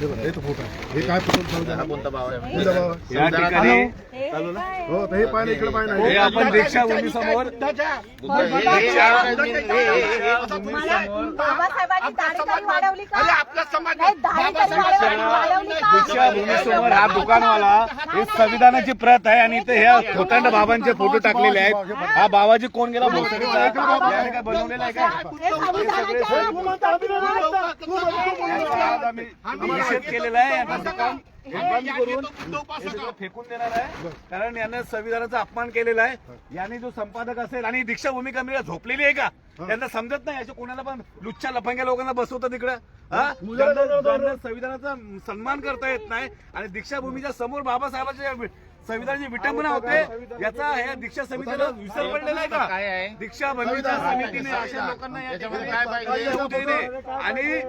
हे हे. हे काय हा? या ठिकाणी हो तर हे पाय ना इकडे पाय ना हे आपण दीक्षाभूमी समोर बाबासाहेबांनी दाढी वाढवली का समाज हा दुकानवाला हे संविधानाची प्रत आहे आणि इथे ह्या खोतांड बाबांचे फोटो टाकलेले आहेत. हा बाबाजी कोण गेला? बनवलेला आहे का? निषेध केलेला आहे. हे बंद करून हे सगळं फेकून देणार आहे. कारण यानं संविधानाचा अपमान केलेला आहे. याने जो संपादक असेल आणि दीक्षाभूमी कमिटीला झोपलेली आहे का? त्यांना समजत नाही. अशा कोणाला पण लुच्च्या लफंग्या लोकांना बसवतं तिकडं. हा? संविधानाचा सन्मान करता येत नाही आणि दीक्षाभूमीच्या समोर बाबासाहेबांच्या संविधानाची विटंबना होते याचा ह्या दीक्षा समितीला विसर पडलेला आहे काय आहे? का दीक्षा भूमीच्या समितीने अशा लोकांना. आणि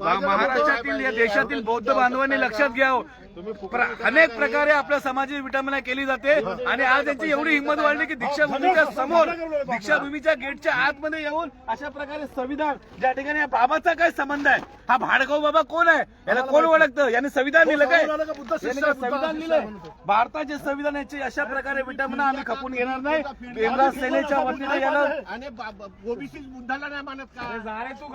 महाराष्ट्रातील या देशातील बौद्ध बांधवांनी लक्षात घ्यावं प्र- अनेक प्रकारे आपल्या समाजाची विटंबना केली जाते आणि आज यांची एवढी हिंमत वाढली की दीक्षाभूमीच्या समोर दीक्षाभूमीच्या गेटच्या आतमध्ये येऊन अशा प्रकारे संविधान ज्या ठिकाणी या बाबाचा काय संबंध आहे हा भाडगाव बाबा कोण आहे याला कोण ओळखतं याने संविधान लिहिलं काय याने काय संविधान लिहिलंय भारताचे संविधान याची अशा प्रकारे विटंबना आम्ही खपून घेणार नाही भीमराज सेनेच्या वतीने याला आणि ओबीसी बुद्धाला नाही मानत का जा रे तू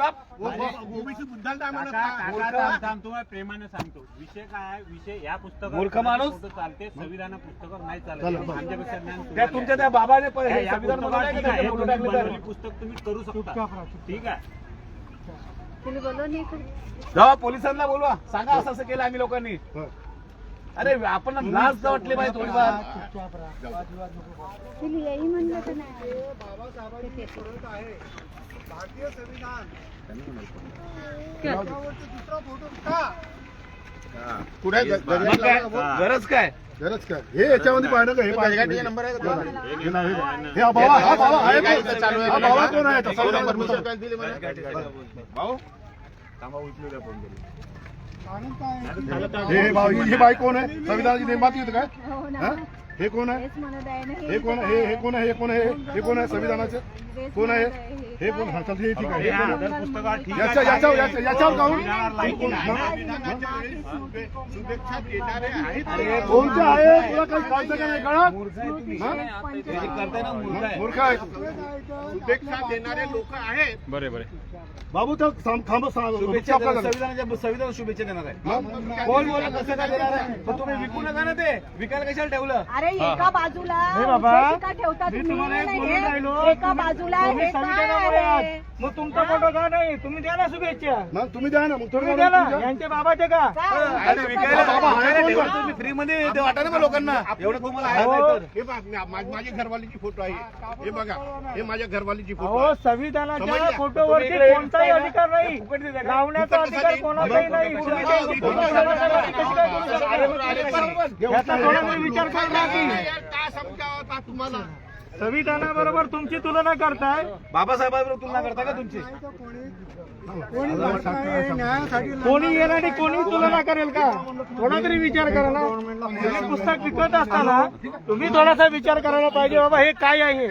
ओबीसी बुद्धाला नाही मानत का तुम्हाला प्रेमाने सांगतो विषय काय आहे? विषय या पुस्तकात मूर्ख माणूस? फोटो चालते संविधान पुस्तकावर नाही चालत. चला, आमच्यापेक्षा ज्ञान त्या तुम्हाला तुमच्या त्या बाबाने आहे. या संविधान पुस्तकावर का ठीक आहे, हे फोटो तुम्ही पुस्तक तुम्ही करू शकता. ठीक आहे. नाही का? पोलिसांना बोलवा. सांगा असं असं केलं आम्ही लोकांनी. अरे आपण लाज वाटली पाहिजे थोडीफार म्हणलं नाही. कुठे आहे? ग- मग गजरा- काय? गरज काय? गरज काय? हे याच्यामध्ये पाहिलं का? हे पाहिजे नंबर आहे का? तुझा? हे हे. हे हा बाबा हा बाबा आहे? हा बाबा कोण? भाऊ? हे हे बाई ही बाई कोण आहे? संविधानाची निर्माती होती काय? हो कोण आहे? हे कोण आहे? हे हे कोण आहे? हे कोण आहे? हे कोण आहे? संविधानाचे? कोण आहे? हे कोण? हा हे ठीक आहे. हे कोण आहे? पुस्तकात ठीक याच्या याच्यावर याच्या- याच्यावर काहून शुभेच्छा देणारे आहेत. अरे कोणते आहे तुला काही कळतं का नाही? कळत? मूर्ख आहे तुम्ही. हे? जे करताय ना मूर्ख आहे. मूर्ख आहे शुभेच्छा देणारे लोक आहेत. बाबू तर थांब थांब सांग शुभेच्छा देणार. संविधानाच्या संविधान शुभेच्छा देणार आहे. कोण बोला कसं काय देणार आहे पण तुम्ही विकू नका ना ते. विकायला कशाला ठेवलं? अरे एका बाजूला बाबा, उभे का ठेवता मी तुम्ही तुम्हाला एक नाही, बोलून राहिलो. एका बाजूला तुम्ही हे काय संविधानामुळे आहे? मग तुमचा फोटो का नाही तुम्ही द्या ना शुभेच्छा मग तुम्ही द्या ना मग तुम्ही थोडं द्या ना तुमच्या- यांच्या बाबाचे का काय? आणि विकायला बाबा, आहे विकायला कोण? ठेवा तुम्ही फ्री मध्ये वाटा ना मग लोकांना एवढं तुम्हाला आहे हो. नाही तर. हे बघ, मा- मा- माझ्या घरवालीची फोटो आहे हे बघा हे माझ्या घरवालीची फोटो अहो आहे संविधानाच्या समजलं? तुम्ही फोटोवरती कोणताही? अधिकार नाही? लावण्याचा फुकट अधिकार कशासाठी? कोणाचाही नाही फुकट तुम्ही कशासाठी? काही फोटो लावण्यासाठी कशी काय करू शकता? अरे, अरे, बरोबर. याचा कोणातरी विचार करणार की काय समजावं आता तुम्हाला संविधानाबरोबर तुमची तुलना करताय. बाबासाहेबांबरोबर तुलना करता का तुमची? कोणी येणारी कोणी तुलना करेल का? थोडा तरी विचार करा ना. तुम्ही पुस्तक विकत असताना तुम्ही थोडासा विचार करायला पाहिजे बाबा हे काय आहे?